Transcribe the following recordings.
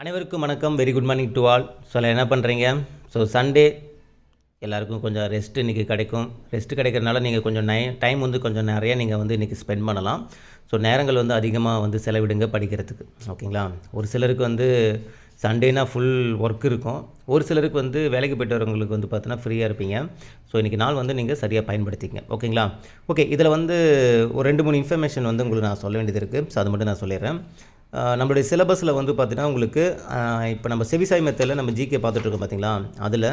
அனைவருக்கும் வணக்கம். Very good morning to all so என்ன பண்ணுறீங்க ஸோ சண்டே எல்லாருக்கும் கொஞ்சம் ரெஸ்ட் இன்றைக்கி கிடைக்கும். ரெஸ்ட் கிடைக்கிறனால நீங்கள் கொஞ்சம் நை டைம் வந்து கொஞ்சம் நிறையா நீங்கள் வந்து இன்றைக்கி ஸ்பெண்ட் பண்ணலாம். ஸோ நேரங்கள் வந்து அதிகமாக வந்து செலவிடுங்க படிக்கிறதுக்கு. ஓகேங்களா? ஒரு சிலருக்கு வந்து சண்டேனா ஃபுல் ஒர்க் இருக்கும். ஒரு சிலருக்கு வந்து வேலைக்கு போய்ட்டு வரவங்களுக்கு வந்து பார்த்தீங்கன்னா ஃப்ரீயாக இருப்பீங்க. ஸோ இன்றைக்கி நாள் வந்து நீங்கள் சரியாக பயன்படுத்திங்க ஓகேங்களா? ஓகே இதில் வந்து ஒரு ரெண்டு மூணு இன்ஃபர்மேஷன் வந்து உங்களுக்கு நான் சொல்ல வேண்டியது இருக்குது ஸோ அது மட்டும் நான் சொல்லிடுறேன். நம்மளுடைய சிலபஸில் வந்து பார்த்தீங்கன்னா உங்களுக்கு இப்போ நம்ம செவிசாய் மெத்தடில் நம்ம ஜிகே பார்த்துட்ருக்கோம் பார்த்தீங்களா அதில்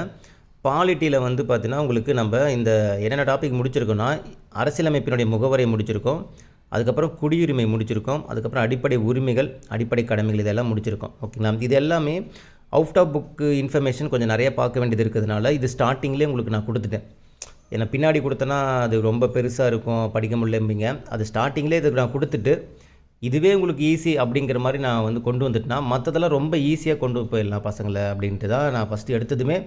பாலிட்டியில் வந்து பார்த்தீங்கன்னா உங்களுக்கு நம்ம இந்த என்னென்ன டாபிக் முடிச்சிருக்கோம்னா அரசியலமைப்பினுடைய முகவரை முடிச்சிருக்கோம். அதுக்கப்புறம் குடியுரிமை முடிச்சிருக்கோம். அதுக்கப்புறம் அடிப்படை உரிமைகள் அடிப்படை கடமைகள் இதெல்லாம் முடிச்சிருக்கோம். ஓகேங்களா? இது எல்லாமே அவுட் ஆஃப் புக்கு இன்ஃபர்மேஷன் கொஞ்சம் நிறைய பார்க்க வேண்டியது இருக்கிறதுனால இது ஸ்டார்டிங்லேயே உங்களுக்கு நான் கொடுத்துட்டேன். ஏன்னா பின்னாடி கொடுத்தனா அது ரொம்ப பெருசாக இருக்கும் படிக்க முடியலம்பிங்க. அது ஸ்டார்டிங்லேயே இதுக்கு நான் கொடுத்துட்டு இதுவே உங்களுக்கு ஈஸி அப்படிங்கிற மாதிரி நான் வந்து கொண்டு வந்துட்டேன்னா மற்றதெல்லாம் ரொம்ப ஈஸியாக கொண்டு போயிடலாம் பசங்களை அப்படின்ட்டு தான் நான் ஃபஸ்ட்டு எடுத்ததுமே.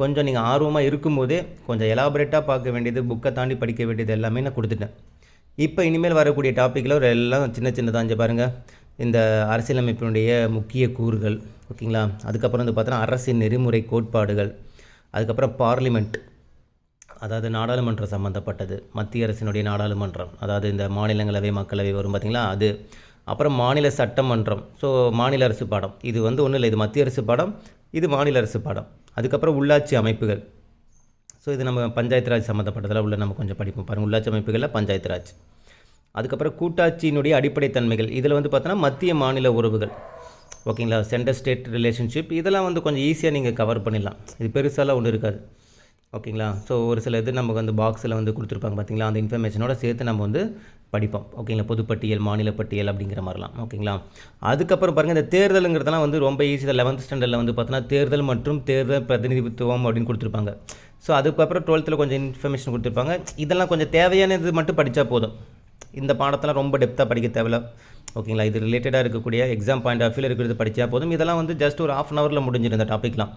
கொஞ்சம் நீங்கள் ஆர்வமாக இருக்கும்போதே கொஞ்சம் எலாபரேட்டாக பார்க்க வேண்டியது புக்கை தாண்டி படிக்க வேண்டியது எல்லாமே நான் கொடுத்துட்டேன். இப்போ இனிமேல் வரக்கூடிய டாப்பிக்கில் ஒரு எல்லாம் சின்ன சின்னதாக இங்கே பாருங்கள் இந்த அரசியலமைப்பினுடைய முக்கிய கூறுகள் ஓகேங்களா அதுக்கப்புறம் வந்து பார்த்தோன்னா அரசின் நெறிமுறை கோட்பாடுகள் அதுக்கப்புறம் பார்லிமெண்ட் அதாவது நாடாளுமன்றம் சம்மந்தப்பட்டது மத்திய அரசினுடைய நாடாளுமன்றம். அதாவது இந்த மாநிலங்களவை மக்களவை வரும் பார்த்திங்களா அது. அப்புறம் மாநில சட்டமன்றம். ஸோ மாநில அரசு பாடம். இது வந்து ஒன்றும் இல்லை. இது மத்திய அரசு பாடம். இது மாநில அரசு பாடம். அதுக்கப்புறம் உள்ளாட்சி அமைப்புகள். ஸோ இது நம்ம பஞ்சாயத்து ராஜ் சம்மந்தப்பட்டதில் உள்ள நம்ம கொஞ்சம் படிப்போம் பாருங்கள் உள்ளாட்சி அமைப்புகளில் பஞ்சாயத்து ராஜ். அதுக்கப்புறம் கூட்டாட்சியினுடைய அடிப்படை தன்மைகள். இதில் வந்து பார்த்தோன்னா மத்திய மாநில உறவுகள். ஓகேங்களா? சென்டர் ஸ்டேட் ரிலேஷன்ஷிப் இதெல்லாம் வந்து கொஞ்சம் ஈஸியாக நீங்கள் கவர் பண்ணிடலாம். இது பெருசாலாம் ஒன்றும் இருக்காது. ஓகேங்களா? ஸோ ஒரு சில இது நமக்கு வந்து பாக்ஸில் வந்து கொடுத்துருப்பாங்க பார்த்தீங்களா அந்த இன்ஃபர்மேஷனோட சேர்த்து நம்ம வந்து படிப்போம். ஓகேங்களா? பொதுப்பட்டியல் மாநில பட்டியல் அப்படிங்கிற மாதிரிலாம். ஓகேங்களா? அதுக்கப்புறம் பாருங்கள் இந்த தேர்தலுங்கிறதெல்லாம் வந்து ரொம்ப ஈஸி லெவன்த் ஸ்டாண்டர்டில் வந்து பார்த்தோன்னா தேர்தல் மற்றும் தேர்தல் பிரதிநிதித்துவம் அப்படின்னு கொடுத்துருப்பாங்க. ஸோ அதுக்கப்புறம் டுவெல்த்தில் கொஞ்சம் இன்ஃபர்மேஷன் கொடுத்துருப்பாங்க. இதெல்லாம் கொஞ்சம் தேவையான இது மட்டும் படித்தா போதும். இந்த பாடத்தெல்லாம் ரொம்ப டெப்த்தாக படிக்க தேவையில்ல. ஓகேங்களா? இது ரிலேட்டடாக இருக்கக்கூடிய எக்ஸாம் பாயிண்ட் ஆஃப் வியூவில் இருக்கிறது படித்தா போதும். இதெல்லாம் வந்து ஜஸ்ட் ஒரு ஆஃப் அன் ஹவரில் முடிஞ்சிடும் இந்த டாப்பிக்லாம்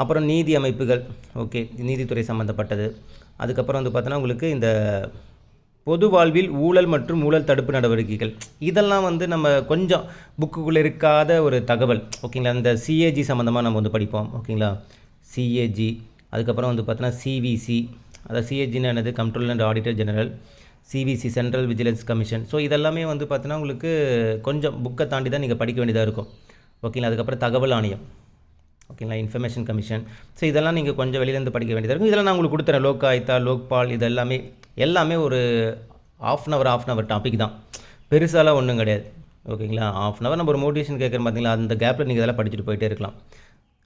அப்புறம் நீதி அமைப்புகள். ஓகே நீதித்துறை சம்மந்தப்பட்டது அதுக்கப்புறம் வந்து பார்த்தோன்னா உங்களுக்கு இந்த பொது வாழ்வில் ஊழல் மற்றும் ஊழல் தடுப்பு நடவடிக்கைகள். இதெல்லாம் வந்து நம்ம கொஞ்சம் புக்குக்குள்ளே இருக்காத ஒரு தகவல். ஓகேங்களா? இந்த சிஏஜி சம்மந்தமாக நம்ம வந்து படிப்போம். ஓகேங்களா? சிஏஜி அதுக்கப்புறம் வந்து பார்த்தோன்னா சிவிசி அதாவது சிஏஜின்னு என்னது? Control and auditor general CVC central vigilance commission so இதெல்லாமே வந்து பார்த்தீங்கன்னா உங்களுக்கு கொஞ்சம் புக்கை தாண்டி தான் நீங்கள் படிக்க வேண்டியதாக இருக்கும். ஓகேங்களா? அதுக்கப்புறம் தகவல் ஆணையம். ஓகேங்களா இன்ஃபர்மேஷன் கமிஷன் ஸோ இதெல்லாம் நீங்கள் கொஞ்சம் வெளியிலேருந்து படிக்க வேண்டியதாக இருக்கும். இதெல்லாம் நான் உங்களுக்கு கொடுத்துறேன். லோக் ஆயுத்தா லோக்பால் இது எல்லாமே எல்லாமே ஒரு half an hour half an hour topic தான். பெருசாலாம் ஒன்றும் கிடையாது. ஓகேங்களா ஆஃப் அன் அவர் நம்ம ஒரு மோட்டிவேஷன் கேட்குற பார்த்தீங்களா அந்த கேப்பில் நீங்கள் இதெல்லாம் படிச்சுட்டு போயிட்டே இருக்கலாம்.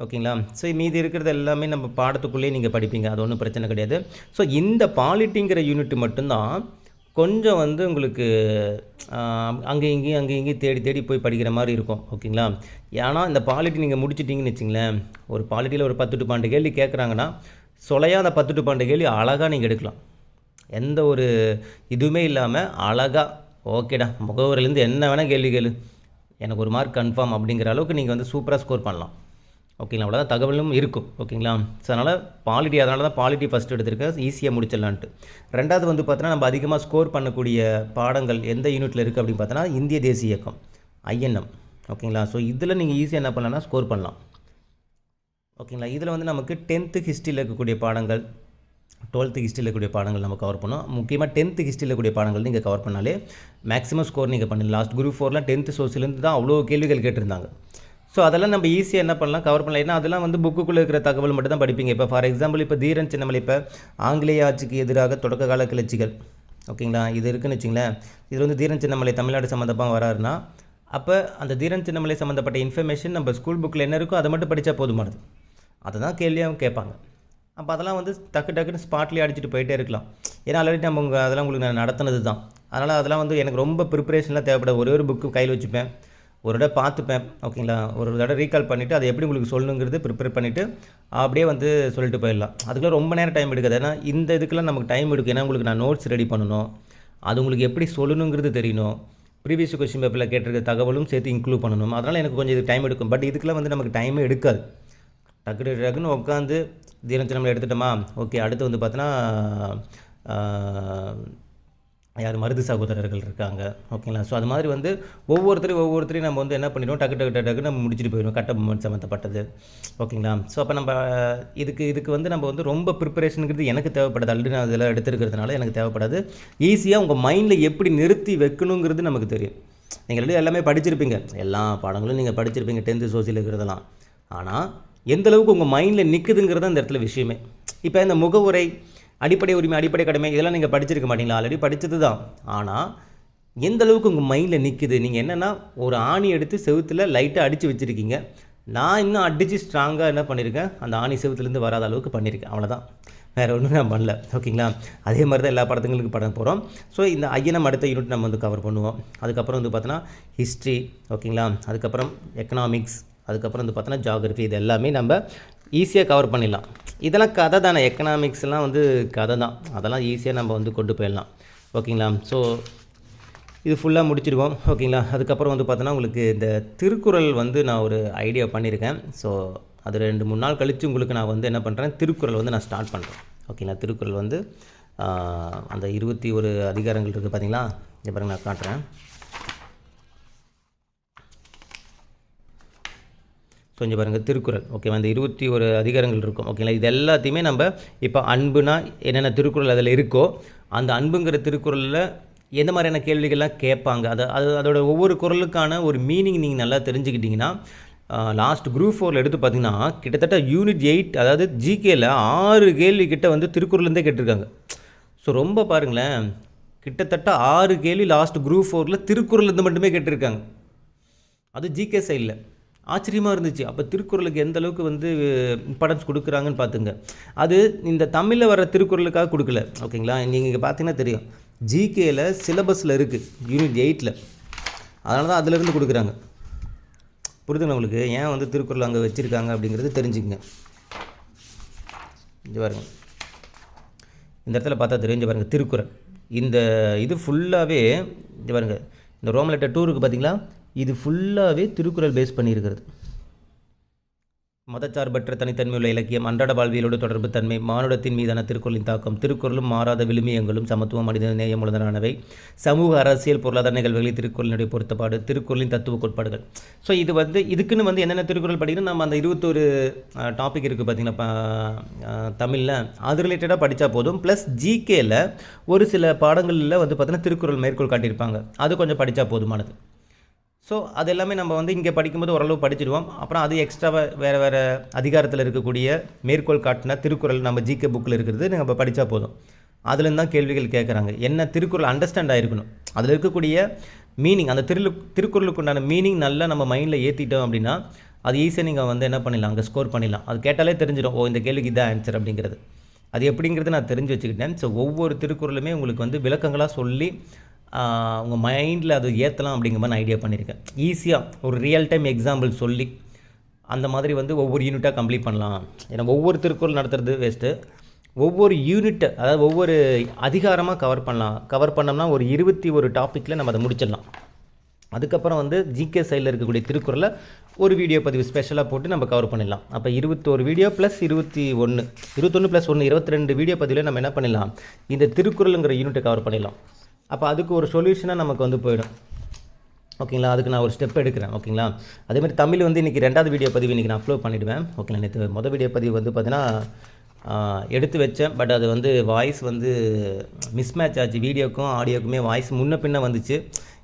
ஓகேங்களா ஸோ மீதி இருக்கிறது எல்லாமே நம்ம பாடத்துக்குள்ளேயே நீங்கள் படிப்பீங்க. அது ஒன்றும் பிரச்சனை கிடையாது. ஸோ இந்த பாலிட்டிங்கிற யூனிட் மட்டும்தான் கொஞ்சம் வந்து உங்களுக்கு அங்கே இங்கேயும் அங்கே இங்கேயும் தேடி தேடி போய் படிக்கிற மாதிரி இருக்கும் ஓகேங்களா? ஏன்னா இந்த பாலிட்டி நீங்கள் முடிச்சிட்டிங்கன்னு வச்சிங்களேன் ஒரு பாலிட்டியில் ஒரு பத்து டு பன்னெண்டு கேள்வி கேட்குறாங்கன்னா சொலையாக அந்த பத்து டு பன்னெண்டு கேள்வி அழகாக நீங்கள் எடுக்கலாம். எந்த ஒரு இதுவுமே இல்லாமல் அழகாக ஓகேடா முகவரிலேருந்து என்ன வேணால் கேள்வி கேளு. எனக்கு ஒரு மார்க் கன்ஃபார்ம் அப்படிங்கிற அளவுக்கு நீங்கள் வந்து சூப்பராக ஸ்கோர் பண்ணலாம். ஓகேங்களா? அவ்வளோதான் தகவலும் இருக்கும். ஓகேங்களா? ஸோ அதனால் பாலிட்டி அதனால தான் பாலிட்டி ஃபஸ்ட்டு எடுத்திருக்கேன் ஈஸியாக முடிச்சிடலான்ட்டு. ரெண்டாவது வந்து பார்த்தோன்னா நம்ம அதிகமாக ஸ்கோர் பண்ணக்கூடிய பாடங்கள் எந்த யூனிட்டில் இருக்குது அப்படின்னு பார்த்தோன்னா இந்திய தேசிய இயக்கம். ஐஎன்எம் ஓகேங்களா? ஸோ இதில் நீங்கள் ஈஸியாக என்ன பண்ணலாம்னா ஸ்கோர் பண்ணலாம். ஓகேங்களா? இதில் வந்து நமக்கு டென்த்து ஹிஸ்ட்ரியில் இருக்கக்கூடிய பாடங்கள் டுவெல்த்து ஹிஸ்ட்ரியில் இருக்கக்கூடிய பாடங்கள் நம்ம கவர் பண்ணோம். முக்கியமாக டென்த்து ஹிஸ்ட்ரியில் இருக்கக்கூடிய பாடங்கள் நீங்கள் கவர் பண்ணாலே மேக்ஸிமம் ஸ்கோர் நீங்கள் பண்ணலாம் லாஸ்ட் குரூப் ஃபோர்லாம் டென்த்து சோசியலேருந்து தான் அவ்வளோ கேள்விகள் கேட்டிருந்தாங்க. ஸோ அதெல்லாம் நம்ம ஈஸியாக என்ன பண்ணலாம்? கவர் பண்ணலாம். ஏன்னா அதெல்லாம் வந்து புக்குக்குள்ளே இருக்கிற தகவல் மட்டும் தான் படிப்பீங்க. இப்போ ஃபார் எக்ஸாம்பிள் இப்போ தீரன் சின்னமலை இப்போ ஆங்கிலேய ஆட்சிக்கு எதிராக தொடக்க கால கிளர்ச்சிகள். ஓகேங்களா? இது இருக்குன்னு வச்சிங்களேன். இது வந்து தீரன் சின்னமலை தமிழ்நாடு சம்மந்தமாக வராருன்னா அப்போ அந்த தீரன் சின்னமலை சம்மந்தப்பட்ட இன்ஃபர்மேஷன் நம்ம ஸ்கூல் புக்கில் என்ன இருக்கோ அதை மட்டும் படித்தா போதுமானது. அதை தான் கேள்வியாகவும் கேட்பாங்க. அப்போ அதெல்லாம் வந்து டக்கு டக்குன்னு ஸ்பாட்லேயே அடிச்சுட்டு போயிட்டே இருக்கலாம். ஏன்னா ஆல்ரெடி நம்ம உங்கள் அதெல்லாம் உங்களுக்கு நான் நடத்தினது தான். அதனால் அதெல்லாம் வந்து எனக்கு ரொம்ப ப்ரிப்பரேஷன்லாம் தேவைப்படாது. ஒரே ஒரு புக்கு கையில் வச்சுப்பேன். ஒரு தடவை பார்த்துப்பேன் ஓகேங்களா? ஒரு தடவை ரீகால் பண்ணிவிட்டு அதை எப்படி உங்களுக்கு சொல்லணுங்கிறது ப்ரிப்பேர் பண்ணிவிட்டு அப்படியே வந்து சொல்லிட்டு போயிடலாம். அதுக்குள்ளே ரொம்ப நேரம் டைம் எடுக்காது. ஏன்னா இந்த இதுக்கெல்லாம் நமக்கு டைம் எடுக்கும். ஏன்னா உங்களுக்கு நான் நோட்ஸ் ரெடி பண்ணணும். அது உங்களுக்கு எப்படி சொல்லணுங்கிறது தெரியணும். ப்ரீவியஸ் கொஸ்டின் பேப்பரில் கேட்டிருக்க தகவலும் சேர்த்து இன்க்ளூட் பண்ணணும். அதனால் எனக்கு கொஞ்சம் இது டைம் எடுக்கும். பட் இதுக்கெல்லாம் வந்து நமக்கு டைமே எடுக்காது. டக்கு டக்குன்னு உட்காந்து தினச்சனமில் எடுத்துட்டோமா? ஓகே அடுத்து வந்து பார்த்தோன்னா யார் மருது சகோதரர்கள் இருக்காங்க ஓகேங்களா? ஸோ அது மாதிரி வந்து ஒவ்வொருத்தரையும் ஒவ்வொருத்தரையும் நம்ம வந்து என்ன பண்ணிடுவோம்? டக்கு டக்கு டக்கு டக்கு நம்ம முடிச்சுட்டு போயிடுவோம். கட்ட மூமெண்ட் சம்மந்தப்பட்டது ஓகேங்களா? ஸோ அப்போ நம்ம இதுக்கு இதுக்கு வந்து நம்ம வந்து ரொம்ப ப்ரிப்பரேஷனுங்கிறது எனக்கு தேவைப்படாது. ஆல்ரெடி நான் இதெல்லாம் எடுத்துருக்கிறதுனால எனக்கு தேவைப்படாது. ஈஸியாக உங்கள் மைண்டில் எப்படி நிறுத்தி வைக்கணுங்கிறது நமக்கு தெரியும். நீங்கள் ஆல்ரெடி எல்லாமே படிச்சிருப்பீங்க. எல்லா பாடங்களும் நீங்கள் படிச்சிருப்பீங்க. டென்த்து சோசியல் இருக்கிறதெல்லாம். ஆனால் எந்தளவுக்கு உங்கள் மைண்டில் நிற்குதுங்கிறது அந்த இடத்துல விஷயமே. இப்போ இந்த முகவுரை அடிப்படை உரிமை அடிப்படை கடமை இதெல்லாம் நீங்கள் படிச்சிருக்க மாட்டீங்களா? ஆல்ரெடி படித்தது தான் ஆனால் எந்த அளவுக்கு உங்கள் மைண்டில் நிற்குது நீங்கள் என்னென்னா ஒரு ஆணி எடுத்து செவுத்தில் லைட்டாக அடித்து வச்சுருக்கீங்க. நான் இன்னும் அடித்து ஸ்ட்ராங்காக என்ன பண்ணியிருக்கேன் அந்த ஆணி செவுத்துலேருந்து வராத அளவுக்கு பண்ணியிருக்கேன் அவ்வளோதான் வேறு ஒன்றும் நான் பண்ணல. ஓகேங்களா? அதே மாதிரி தான் எல்லா படத்துங்களுக்கு படம் போகிறோம் ஸோ இந்த ஐயனம் அடுத்த யூனிட் நம்ம வந்து கவர் பண்ணுவோம். அதுக்கப்புறம் வந்து பார்த்தோன்னா ஹிஸ்ட்ரி ஓகேங்களா? அதுக்கப்புறம் எக்கனாமிக்ஸ் அதுக்கப்புறம் வந்து பார்த்தோன்னா ஜாகிரஃபி இது எல்லாமே நம்ம ஈஸியாக கவர் பண்ணிடலாம். இதெல்லாம் கதை தானே. எக்கனாமிக்ஸ்லாம் வந்து கதை தான். அதெல்லாம் ஈஸியாக நம்ம வந்து கொண்டு போயிடலாம். ஓகேங்களா ஸோ இது ஃபுல்லாக முடிச்சிருவோம் ஓகேங்களா அதுக்கப்புறம் வந்து பார்த்தோன்னா உங்களுக்கு இந்த திருக்குறள் வந்து நான் ஒரு ஐடியா பண்ணியிருக்கேன். ஸோ அது ரெண்டு மூணு நாள் கழித்து உங்களுக்கு நான் வந்து என்ன பண்ணுறேன் திருக்குறள் வந்து நான் ஸ்டார்ட் பண்ணுறேன் ஓகேங்களா திருக்குறள் வந்து அந்த இருபத்தி ஒரு அதிகாரங்கள் இருக்குது பார்த்தீங்களா? இங்க நான் காட்டுறேன். கொஞ்சம் பாருங்கள் திருக்குறள். ஓகேவா இந்த இருபத்தி ஒரு அதிகாரங்கள் இருக்கும். ஓகேங்களா இது எல்லாத்தையுமே நம்ம இப்போ அன்புனா என்னென்ன திருக்குறள் அதில் இருக்கோ அந்த அன்புங்கிற திருக்குறளில் எந்த மாதிரியான கேள்விகள்லாம் கேட்பாங்க? அதை அது அதோட ஒவ்வொரு குறளுக்கான ஒரு மீனிங் நீங்கள் நல்லா தெரிஞ்சுக்கிட்டிங்கன்னா லாஸ்ட் குரூப் ஃபோரில் எடுத்து பார்த்தீங்கன்னா கிட்டத்தட்ட யூனிட் எயிட் அதாவது ஜிகேயில் ஆறு கேள்வி கிட்ட வந்து திருக்குறள்லேருந்தே கேட்டிருக்காங்க. ஸோ ரொம்ப பாருங்களேன். கிட்டத்தட்ட ஆறு கேள்வி லாஸ்ட் குரூப் ஃபோரில் திருக்குறள்லேருந்து மட்டுமே கேட்டிருக்காங்க. அது ஜிகே சைடில் ஆச்சரியமாக இருந்துச்சு. அப்போ திருக்குறளுக்கு எந்த அளவுக்கு வந்து இம்பார்ட்டன்ஸ் கொடுக்குறாங்கன்னு பார்த்துங்க அது இந்த தமிழில் வர திருக்குறளுக்காக கொடுக்கல. ஓகேங்களா? நீங்கள் இங்கே பார்த்தீங்கன்னா தெரியும். ஜிகேயில் சிலபஸில் இருக்குது யூனிட் எயிட்டில் அதனால தான் அதுலேருந்து கொடுக்குறாங்க. புரிதுங்க உங்களுக்கு? ஏன் வந்து திருக்குறள் அங்கே வச்சுருக்காங்க அப்படிங்கிறது தெரிஞ்சுக்கங்க. இங்கே பாருங்க. இந்த இடத்துல பார்த்தா தெரிஞ்சு பாருங்கள் திருக்குறள். இந்த இது ஃபுல்லாகவே இங்கே பாருங்க. இந்த ரோம் லெட்டர் டூருக்கு பார்த்தீங்களா இது ஃபுல்லாகவே திருக்குறள் பேஸ் பண்ணியிருக்கிறது. மதச்சார்பற்ற தனித்தன்மை உள்ள இலக்கியம் அன்றாட வாழ்வியலோடு தொடர்பு தன்மை மானுடத்தின் மீதான திருக்குறளின் தாக்கம் திருக்குறளும் மாறாத விழுமியங்களும் சமத்துவம் மனித நேயம் உள்ளதனானவை சமூக அரசியல் பொருளாதார நிகழ்வுகளில் திருக்குறளினுடைய பொருத்தப்பாடு திருக்குறளின் தத்துவ கோட்பாடுகள். ஸோ இது வந்து இதுக்குன்னு வந்து என்னென்ன திருக்குறள் படிக்கணும்? நம்ம அந்த இருபத்தொரு டாபிக் இருக்குது பார்த்திங்கன்னா தமிழில். அது ரிலேட்டடாக படித்தா போதும். ப்ளஸ் ஜிகேயில் ஒரு சில பாடங்களில் வந்து பார்த்திங்கன்னா திருக்குறள் மேற்கோள் காட்டியிருப்பாங்க. அது கொஞ்சம் படித்தா போதுமானது. ஸோ அது எல்லாமே நம்ம வந்து இங்கே படிக்கும்போது ஓரளவு படிச்சிடுவோம். அப்புறம் அது எக்ஸ்ட்ராவாக வேறு வேறு அதிகாரத்தில் இருக்கக்கூடிய மேற்கோள் காட்டின திருக்குறள் நம்ம ஜிகே புக்கில் இருக்கிறது நம்ம படித்தா போதும். அதுலேருந்து தான் கேள்விகள் கேட்குறாங்க என்ன திருக்குறள் அண்டர்ஸ்டாண்ட் ஆகிருக்கணும் அதில் இருக்கக்கூடிய மீனிங் அந்த திரு திருக்குறளுக்கு உண்டான மீனிங் நல்லா நம்ம மைண்டில் ஏற்றிட்டோம் அப்படின்னா அது ஈஸியாக நீங்கள் வந்து என்ன பண்ணிடலாம் அங்கே ஸ்கோர் பண்ணிடலாம். அது கேட்டாலே தெரிஞ்சிடும் ஓ இந்த கேள்விக்கு இதான் ஆன்சர் அப்படிங்கிறது. அது எப்படிங்கிறது நான் தெரிஞ்சு வச்சுக்கிட்டேன். ஸோ ஒவ்வொரு திருக்குறளுமே உங்களுக்கு வந்து விளக்கங்களாக சொல்லி உங்கள் மைண்டில் அது ஏற்றலாம் அப்படிங்கிற மாதிரி நான் ஐடியா பண்ணியிருக்கேன். ஈஸியாக ஒரு ரியல் டைம் எக்ஸாம்பிள் சொல்லி அந்த மாதிரி வந்து ஒவ்வொரு யூனிட்டாக கம்ப்ளீட் பண்ணலாம். ஏன்னா ஒவ்வொரு திருக்குறள் நடத்துறது வேஸ்ட்டு ஒவ்வொரு யூனிட்டை அதாவது ஒவ்வொரு அதிகாரமாக கவர் பண்ணலாம். கவர் பண்ணோம்னா ஒரு இருபத்தி ஒரு டாப்பிக்கில் நம்ம அதை முடிச்சிடலாம். அதுக்கப்புறம் வந்து ஜிகே சைடில் இருக்கக்கூடிய திருக்குறளை ஒரு வீடியோ பதிவு ஸ்பெஷலாக போட்டு நம்ம கவர் பண்ணிடலாம். அப்போ இருபத்தோரு வீடியோ ப்ளஸ் இருபத்தி ஒன்று இருபத்தொன்று ப்ளஸ் ஒன்று இருபத்தி ரெண்டு வீடியோ பதிவில் நம்ம என்ன பண்ணிடலாம்? இந்த திருக்குறளுங்கிற யூனிட்டை கவர் பண்ணிடலாம். அப்போ அதுக்கு ஒரு சொல்யூஷனாக நமக்கு வந்து போயிடும். ஓகேங்களா? அதுக்கு நான் ஒரு ஸ்டெப் எடுக்கிறேன். ஓகேங்களா? அதேமாதிரி தமிழ் வந்து இன்றைக்கி ரெண்டாவது வீடியோ பதிவு இன்றைக்கி நான் அப்லோட் பண்ணிவிடுவேன் ஓகேங்களா? நேற்று மொதல் வீடியோ பதிவு வந்து பார்த்தீங்கன்னா எடுத்து வச்சேன். பட் அது வந்து வாய்ஸ் வந்து மிஸ்மேட்ச் ஆச்சு. வீடியோக்கும் ஆடியோக்குமே வாய்ஸ் முன்ன பின்ன வந்துச்சு.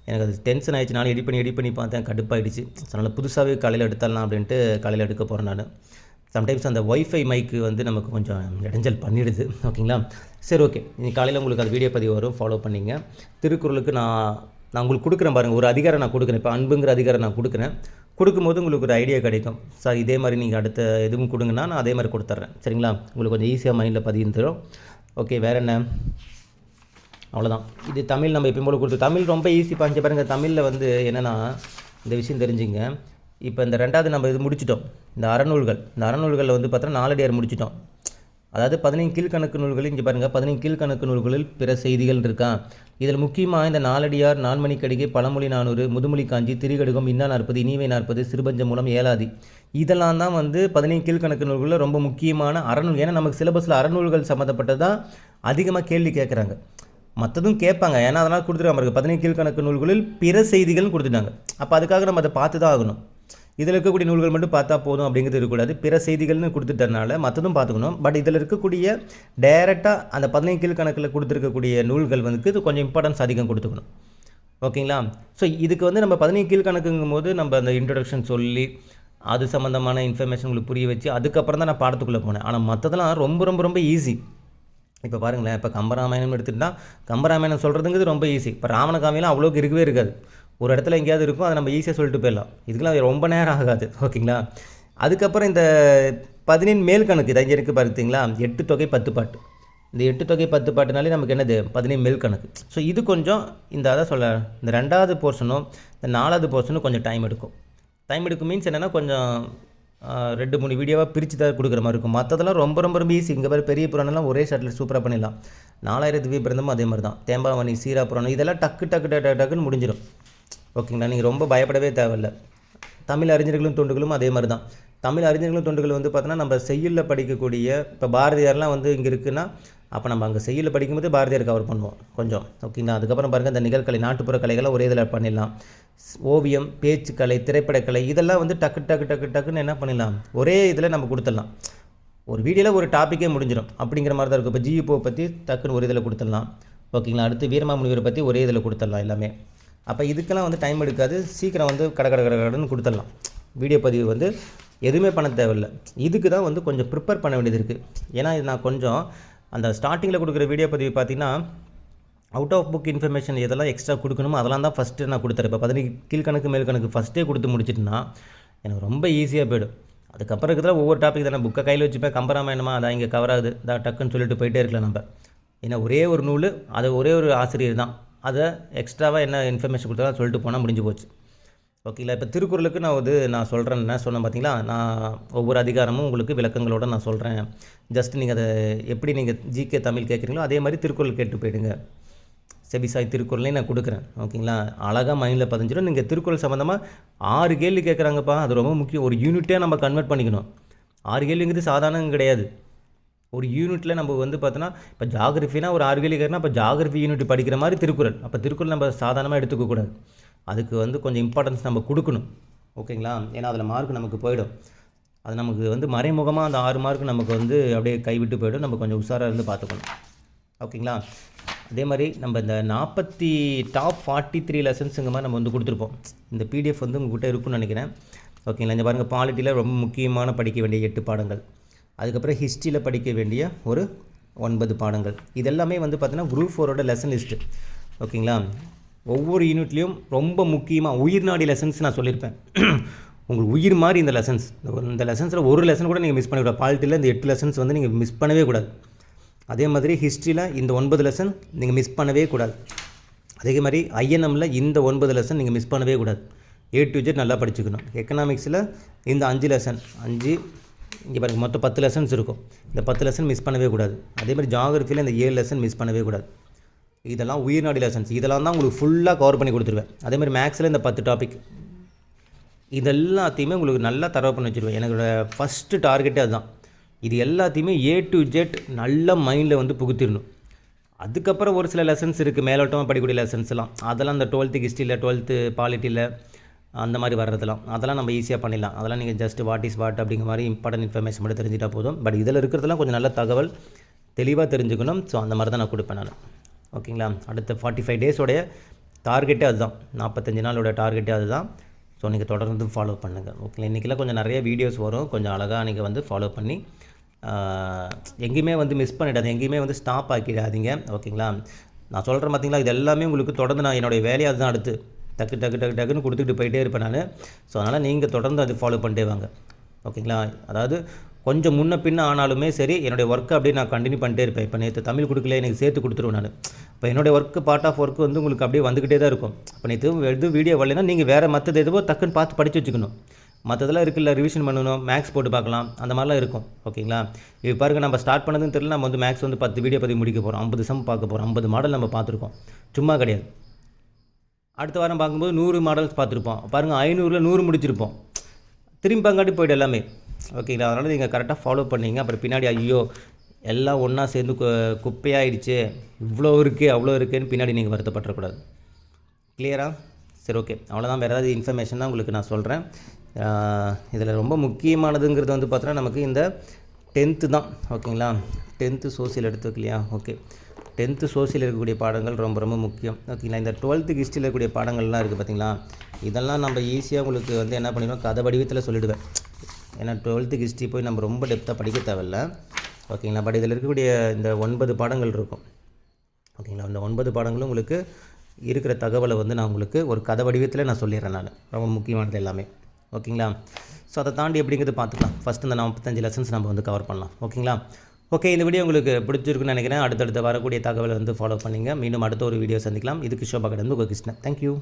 எனக்கு அது டென்ஷன் ஆகிடுச்சு நானும் எடிட் பண்ணி எடிட் பண்ணி பார்த்தேன். கடுப்பாயிடுச்சு. அதனால் புதுசாகவே காலையில் எடுத்தாலாம் அப்படின்ட்டு காலையில் எடுக்க போகிறேன் நான். சம்டைம்ஸ் அந்த ஒய்ஃபை மைக்கு வந்து நமக்கு கொஞ்சம் இடைஞ்சல் பண்ணிடுது. ஓகேங்களா? சரி ஓகே. இன்னைக்கு காலையில் உங்களுக்கு அது வீடியோ பதிவு வரும். ஃபாலோ பண்ணிங்க. திருக்குறளுக்கு நான் நான் உங்களுக்கு கொடுக்குறேன் பாருங்கள் ஒரு அதிகாரம் நான் கொடுக்குறேன். இப்போ அன்புங்கிற அதிகாரம் நான் கொடுக்குறேன். கொடுக்கும்போது உங்களுக்கு ஒரு ஐடியா கிடைக்கும். சார் இதே மாதிரி நீங்கள் அடுத்த எதுவும் கொடுங்கன்னா நான் அதே மாதிரி கொடுத்துட்றேன். சரிங்களா? உங்களுக்கு கொஞ்சம் ஈஸியாக மைண்டில் பதியும் தரும். ஓகே வேறு என்ன? அவ்வளோதான் இது தமிழ் நம்ம எப்பயும் போல கொடுத்து தமிழ் ரொம்ப ஈஸி பாஞ்ச பாருங்கள் தமிழில் வந்து என்னென்னா இந்த விஷயம் தெரிஞ்சுங்க. இப்போ இந்த ரெண்டாவது நம்ம இது முடிச்சிட்டோம். இந்த அறநூல்கள். இந்த அறநூல்களில் வந்து பார்த்தோன்னா நாலடியார் முடிச்சிட்டோம். அதாவது பதினைந்து கீழ்கணக்கு நூல்களில் இங்கே பாருங்கள் பதினைந்து கீழ்கணக்கு நூல்களில் பிற செய்திகள் இருக்கான் இதில் முக்கியமாக இந்த நாலடியார் நான்மணி கடிகை பழமொழி நானூறு முதுமொழி காஞ்சி திரிகடுகம் இன்னா நாற்பது இனிவை நாற்பது சிறுபஞ்ச மூலம் ஏலாதி இதெல்லாம் தான் வந்து பதினைந்து கீழ்கணக்கு நூல்களில் ரொம்ப முக்கியமான அறநூல். ஏன்னா நமக்கு சிலபஸில் அறநூல்கள் சம்மந்தப்பட்டது தான் அதிகமாக கேள்வி கேட்குறாங்க மற்றதும் கேட்பாங்க. ஏன்னா அதனால் கொடுத்துருக்காம இருக்குது பதினேழு கீழ்கணக்கு நூல்களில் பிற செய்திகள்னு கொடுத்துட்டாங்க. அப்போ அதுக்காக நம்ம அதை பார்த்து தான் ஆகணும். இதில் இருக்கக்கூடிய நூல்கள் மட்டும் பார்த்தா போதும் அப்படிங்கிறது இருக்கக்கூடாது. பிற செய்திகள்னு கொடுத்துட்டனால மற்றதும் பார்த்துக்கணும். பட் இதில் இருக்கக்கூடிய டைரெக்டாக அந்த பதினைந்து கீழ்கணக்கில் கொடுத்துருக்கக்கூடிய நூல்கள் வந்து இது கொஞ்சம் இம்பார்ட்டன்ஸ் அதிகம் கொடுத்துக்கணும். ஓகேங்களா? ஸோ இதுக்கு வந்து நம்ம பதினேழு கீழ்கணக்குங்கும் போது நம்ம அந்த இன்ட்ரடக்ஷன் சொல்லி அது சம்மந்தமான இன்ஃபர்மேஷன் உங்களுக்கு புரிய வச்சு அதுக்கப்புறம் தான் நான் பாடத்துக்குள்ளே போனேன். ஆனால் மற்றதெல்லாம் ரொம்ப ரொம்ப ரொம்ப ஈஸி இப்போ பாருங்களேன் இப்போ கம்பராமாயணம் எடுத்துகிட்டா கம்பராமாயணம் சொல்கிறதுங்கிறது ரொம்ப ஈஸி இப்போ ராவணகாமியெல்லாம் அவ்வளோக்கு இருக்கவே இருக்காது. ஒரு இடத்துல எங்கேயாவது இருக்கும் அதை நம்ம ஈஸியாக சொல்லிட்டு போயிடலாம். இதுக்கெலாம் ரொம்ப நேரம் ஆகாது ஓகேங்களா? அதுக்கப்புறம் இந்த பதினேழு மேல் கணக்கு இதை இங்கே இருக்குது பார்த்தீங்களா எட்டு தொகை பத்து பாட்டு. இந்த எட்டு தொகை பத்து பாட்டுனாலே நமக்கு என்னது? பதினேழு மேல் கணக்கு. ஸோ இது கொஞ்சம் இந்த அதான் சொல்ல இந்த ரெண்டாவது போர்ஷனும் இந்த நாலாவது போர்ஷனும் கொஞ்சம் டைம் எடுக்கும். டைம் எடுக்கும் மீன்ஸ் என்னென்னா கொஞ்சம் ரெண்டு மூணு வீடியோவாக பிரித்து தான் கொடுக்குற மாதிரி இருக்கும். மற்றதெல்லாம் ரொம்ப ரொம்ப ரொம்ப ஈஸி இங்கே பேர் பெரிய புராணம்லாம் ஒரே ஷாட்டில் சூப்பராக பண்ணிடலாம். நாலாயிரத்து வி பிறந்தமும் அதே மாதிரி தான். தேம்பாவணி சீரா புராணம் இதெல்லாம் டக்கு டக்கு டக்கு டக்கு டக்குன்னு முடிஞ்சிடும் ஓகேங்களா? நீங்கள் ரொம்ப பயப்படவே தேவையில்ல. தமிழ் அறிஞர்களும் தொண்டுகளும் அதே மாதிரி தான் தமிழ் அறிஞர்களும் தொண்டுகள் வந்து பார்த்தோன்னா நம்ம செய்யுளில் படிக்கக்கூடிய இப்போ பாரதியார்லாம் வந்து இங்கே இருக்குன்னா அப்போ நம்ம அங்கே செய்யுளில் படிக்கும்போது பாரதியார் கவர் பண்ணுவோம் கொஞ்சம். ஓகேங்களா? அதுக்கப்புறம் பாருங்கள் இந்த நிகழ்கலை நாட்டுப்புற கலைகளை ஒரே இதில் பண்ணிடலாம். ஸ்- ஓவியம் பேச்சுக்கலை திரைப்படக்கலை இதெல்லாம் வந்து டக்கு டக்கு டக்கு டக்குன்னு என்ன பண்ணிடலாம்? ஒரே இதில் நம்ம கொடுத்துடலாம். ஒரு வீடியோவில் ஒரு டாப்பிக்கே முடிஞ்சிடும். அப்படிங்கிற மாதிரி தான் இருக்கும். இப்போ ஜியூப்போ பற்றி டக்குன்னு ஒரு இதில் கொடுத்துடலாம். ஓகேங்களா? அடுத்து வீரமாமுனிவரை பற்றி ஒரே இதில் கொடுத்துடலாம் எல்லாமே. அப்போ இதுக்கெல்லாம் வந்து டைம் எடுக்காது. சீக்கிரம் வந்து கட கட கட கடன்னு கொடுத்துடலாம். வீடியோ பதிவு வந்து எதுவுமே பண்ண தேவையில்லை. இதுக்கு தான் வந்து கொஞ்சம் ப்ரிப்பேர் பண்ண வேண்டியது இருக்குது ஏன்னா இது நான் கொஞ்சம் அந்த ஸ்டார்டிங்கில் கொடுக்குற வீடியோ பதிவு பார்த்தீங்கன்னா அவுட் ஆஃப் புக் இன்ஃபர்மேஷன் எதெல்லாம் எக்ஸ்ட்ரா கொடுக்கணுமோ அதெல்லாம் தான் ஃபஸ்ட்டு நான் கொடுத்துறேன். இப்போ பதினஞ்சு கீழ்கணக்கு மேல் கணக்கு ஃபஸ்ட்டே கொடுத்து முடிச்சிட்டுனா எனக்கு ரொம்ப ஈஸியாக போயிடும். அதுக்கப்புறம் இருக்கிறதுல ஒவ்வொரு டாபிக் தானே. புக்கை கையில் வச்சுப்பேன். கம்பராமாயணமா அதான் இங்கே கவர் ஆகுது. தான் டக்குன்னு சொல்லிட்டு போயிட்டே இருக்கலாம் நம்ம. ஏன்னா ஒரே ஒரு நூல் அது ஒரே ஒரு ஆசிரியர் தான். அதை எக்ஸ்ட்ராவாக என்ன இன்ஃபர்மேஷன் கொடுத்தாலும் சொல்லிட்டு போனால் முடிஞ்சு போச்சு. ஓகேங்களா இப்போ திருக்குறளுக்கு நான் வந்து நான் சொல்கிறேன் என்ன சொன்னேன் பார்த்தீங்களா நான் ஒவ்வொரு அதிகாரமும் உங்களுக்கு விளக்கங்களோட நான் சொல்கிறேன் ஜஸ்ட் நீங்கள் அதை எப்படி நீங்கள் ஜிகே தமிழ் கேட்குறீங்களோ அதே மாதிரி திருக்குறள் கேட்டு போயிடுங்க. செபிசாய் திருக்குறளையும் நான் கொடுக்குறேன். ஓகேங்களா அழகாக மைண்டில் பதிஞ்சிடும் நீங்கள் திருக்குறள் சம்மந்தமாக ஆறு கேள்வி கேட்குறாங்கப்பா அது ரொம்ப முக்கியம். ஒரு யூனிட்டே நம்ம கன்வெர்ட் பண்ணிக்கணும். ஆறு கேள்விங்கிறது சாதாரணம் கிடையாது. ஒரு யூனிட்டில் நம்ம வந்து பார்த்தோன்னா இப்போ ஜாகிரஃபினா ஒரு ஆறு இப்போ ஜாகிரஃபி யூனிட் படிக்கிற மாதிரி திருக்குறள். அப்போ திருக்குறள் நம்ம சாதாரணமாக எடுத்துக்க கூடாது. அதுக்கு வந்து கொஞ்சம் இம்பார்ட்டன்ஸ் நம்ம கொடுக்கணும். ஓகேங்களா? ஏன்னா அதில் மார்க் நமக்கு போயிடும். அது நமக்கு வந்து மறைமுகமாக அந்த ஆறு மார்க் நமக்கு வந்து அப்படியே கைவிட்டு போயிடும். நம்ம கொஞ்சம் உஷாராக இருந்து பார்த்துக்கணும். ஓகேங்களா? அதே மாதிரி நம்ம இந்த நாற்பத்தி டாப் ஃபார்ட்டி த்ரீ லெசன்ஸுங்க மாதிரி நம்ம வந்து கொடுத்துருப்போம். இந்த பிடிஎஃப் வந்து உங்கள்கிட்ட இருக்கும்னு நினைக்கிறேன். ஓகேங்களா? இந்த பாருங்கள் பாலிட்டியில் ரொம்ப முக்கியமான படிக்க வேண்டிய எட்டு பாடங்கள். அதுக்கப்புறம் ஹிஸ்ட்ரியில் படிக்க வேண்டிய ஒரு ஒன்பது பாடங்கள். இதெல்லாமே வந்து பார்த்தீங்கன்னா குரூப் ஃபோரோட லெசன் லிஸ்ட்டு ஓகேங்களா ஒவ்வொரு யூனிட்லேயும் ரொம்ப முக்கியமாக உயிர்நாடி லெசன்ஸ் நான் சொல்லியிருப்பேன். உங்களுக்கு உயிர் மாதிரி இந்த லெசன்ஸ் இந்த லெசன்ஸில் ஒரு லெசன் கூட நீங்கள் மிஸ் பண்ணக்கூடாது பாலிட்டியில் இந்த எட்டு லெசன்ஸ் வந்து நீங்கள் மிஸ் பண்ணவே கூடாது. அதே மாதிரி ஹிஸ்ட்ரியில் இந்த ஒன்பது லெசன் நீங்கள் மிஸ் பண்ணவே கூடாது. அதே மாதிரி ஐஎன்எம்மில் இந்த ஒன்பது லெசன் நீங்கள் மிஸ் பண்ணவே கூடாது. ஏ டு ஜெட் நல்லா படிச்சுக்கணும். எக்கனாமிக்ஸில் இந்த அஞ்சு லெசன் அஞ்சு இங்கே பாருங்கள் மொத்தம் பத்து லெசன்ஸ் இருக்கும். இந்த பத்து லெசன் மிஸ் பண்ணவே கூடாது. அதே மாதிரி ஜாகிரஃபியில் இந்த ஏழு லெசன் மிஸ் பண்ணவே கூடாது. இதெல்லாம் உயிர்நாடி லெசன்ஸ் இதெல்லாம் தான் உங்களுக்கு ஃபுல்லாக கவர் பண்ணி கொடுத்துருவேன். அதே மாதிரி மேக்ஸில் இந்த பத்து டாபிக் இது எல்லாத்தையுமே உங்களுக்கு நல்லா தரவு பண்ணி வச்சுருவேன். என்னோட ஃபஸ்ட்டு டார்கெட்டே அதுதான். இது எல்லாத்தையுமே ஏ டு ஜெட் நல்ல மைண்டில் வந்து புகுத்திடணும். அதுக்கப்புறம் ஒரு சில லெசன்ஸ் இருக்குது மேலோட்டமாக படிக்கக்கூடிய லெசன்ஸ்லாம் அதெல்லாம் இந்த டுவெல்த்து ஹிஸ்ட்ரியில் டுவெல்த்து பாலிட்டியில் அந்த மாதிரி வர்றதெல்லாம். அதெல்லாம் நம்ம ஈஸியாக பண்ணிடலாம். அதெல்லாம் நீங்கள் ஜஸ்ட் வாட் இஸ் வாட் அப்படிங்கிற மாதிரி இம்பார்ட்டன்ட் இன்ஃபர்மேஷன் மட்டும் தெரிஞ்சிட்டா போதும். பட் இதில் இருக்கிறதெல்லாம் கொஞ்சம் நல்ல தகவல் தெளிவாக தெரிஞ்சுக்கணும். ஸோ அந்த மாதிரி தான் நான் கொடுப்பேன் நான். ஓகேங்களா? அடுத்த ஃபார்ட்டி ஃபைவ் டேஸோடைய டார்கெட்டே அதுதான். நாற்பத்தஞ்சு நாளோட டார்கெட்டே அதுதான். ஸோ நீங்கள் தொடர்ந்து ஃபாலோ பண்ணுங்கள் ஓகே இன்றைக்கெல்லாம் கொஞ்சம் நிறைய வீடியோஸ் வரும். கொஞ்சம் அழகாக நீங்கள் வந்து ஃபாலோ பண்ணி எங்கேயுமே வந்து மிஸ் பண்ணிடாது எங்கேயுமே வந்து ஸ்டாப் ஆக்கிடாதீங்க. ஓகேங்களா? நான் சொல்கிறேன் பார்த்தீங்களா இது எல்லாமே உங்களுக்கு தொடர்ந்து நான் என்னுடைய வேலையை அதுதான் அடுத்து டக்கு டக்கு டக்கு டக்குன்னு கொடுத்துட்டு போயிட்டே இருப்பேன் நான். ஸோ அதனால் நீங்கள் தொடர்ந்து அது ஃபாலோ பண்ணிட்டே வாங்க. ஓகேங்களா? அதாவது கொஞ்சம் முன்ன பின்ன ஆனாலுமே சரி என்னுடைய ஒர்க்கை அப்படியே நான் கண்டினியூ பண்ணிட்டே இருப்பேன். இப்போ நேற்று தமிழ் கொடுக்கல எனக்கு சேர்த்து கொடுத்துருவேன் நான். இப்போ என்னுடைய ஒர்க்கு பார்ட் ஆஃப் ஒர்க்கு வந்து உங்களுக்கு அப்படியே வந்துக்கிட்டே தான் இருக்கும். இப்போ நேற்று எதுவும் வீடியோ வரலைன்னா நீங்கள் வேறு மற்றது எதுவோ டக்குன்னு பார்த்து படித்து வச்சுக்கணும். மற்றதெல்லாம் இருக்குல்ல ரிவிஷன் பண்ணணும் மேக்ஸ் போட்டு பார்க்கலாம் அந்த மாதிரிலாம் இருக்கும். ஓகேங்களா? இப்போ பாருங்க நம்ம ஸ்டார்ட் பண்ணதுன்னு தெரியல நம்ம வந்து மேக்ஸ் வந்து பத்து வீடியோ பற்றி முடிக்க போகிறோம் ஐம்பது சம் பார்க்க போகிறோம் ஐம்பது மாடல் நம்ம பார்த்துருக்கோம். சும்மா கிடையாது. அடுத்த வாரம் பார்க்கும்போது நூறு மாடல்ஸ் பார்த்துருப்போம். பாருங்கள் ஐநூறில் நூறு முடிச்சிருப்போம். திரும்பி பங்காட்டி போய்ட்டு எல்லாமே. ஓகேங்களா அதனால் நீங்கள் கரெக்டாக ஃபாலோ பண்ணிங்க. அப்புறம் பின்னாடி ஐயோ எல்லாம் ஒன்றா சேர்ந்து கு குப்பையாயிடுச்சு. இவ்வளோ இருக்குது அவ்வளோ இருக்குதுன்னு பின்னாடி நீங்கள் வருத்தப்பட்டுறக்கூடாது. கிளியரா சரி ஓகே அவ்வளோதான் வேறு ஏதாவது இன்ஃபர்மேஷன் தான் உங்களுக்கு நான் சொல்கிறேன் இதில் ரொம்ப முக்கியமானதுங்கிறது வந்து பார்த்தோன்னா நமக்கு இந்த டென்த்து தான். ஓகேங்களா டென்த்து சோசியல் எடுத்து வைக்கலையா? ஓகே டென்த்து சோசியல் இருக்கக்கூடிய பாடங்கள் ரொம்ப ரொம்ப முக்கியம். ஓகேங்களா இந்த டுவெல்த்து ஹிஸ்ட்ரியில் இருக்கக்கூடிய பாடங்கள்லாம் இருக்குது பார்த்தீங்களா இதெல்லாம் நம்ம ஈஸியாக உங்களுக்கு வந்து என்ன பண்ணிடுவோம் கதை வடிவத்தில் சொல்லிடுவேன். ஏன்னா டுவெல்த்து ஹிஸ்ட்ரி போய் நம்ம ரொம்ப டெப்த்தாக படிக்க தேவையில்ல. ஓகேங்களா? பட் இதில் இருக்கக்கூடிய இந்த ஒன்பது பாடங்கள் இருக்கும். ஓகேங்களா? அந்த ஒன்பது பாடங்களும் உங்களுக்கு இருக்கிற தகவலை வந்து நான் உங்களுக்கு ஒரு கதை வடிவத்தில் நான் சொல்லிடுறேன் நான். ரொம்ப முக்கியமானது எல்லாமே. ஓகேங்களா? ஸோ அதை தாண்டி எப்படிங்கிறது பார்த்துக்கலாம். ஃபஸ்ட் இந்த நாற்பத்தஞ்சு லெசன்ஸ் நம்ம வந்து கவர் பண்ணலாம். ஓகேங்களா? ஓகே இந்த வீடியோ உங்களுக்கு பிடிச்சிருக்குன்னு நினைக்கிறேன். அடுத்தடுத்து வரக்கூடிய தகவலை வந்து ஃபாலோ பண்ணுங்கள் மீண்டும் அடுத்த ஒரு வீடியோ சந்திக்கலாம். இதுக்கு ஷோபா கடந்து உங்கள் கிருஷ்ணன். தேங்க்யூ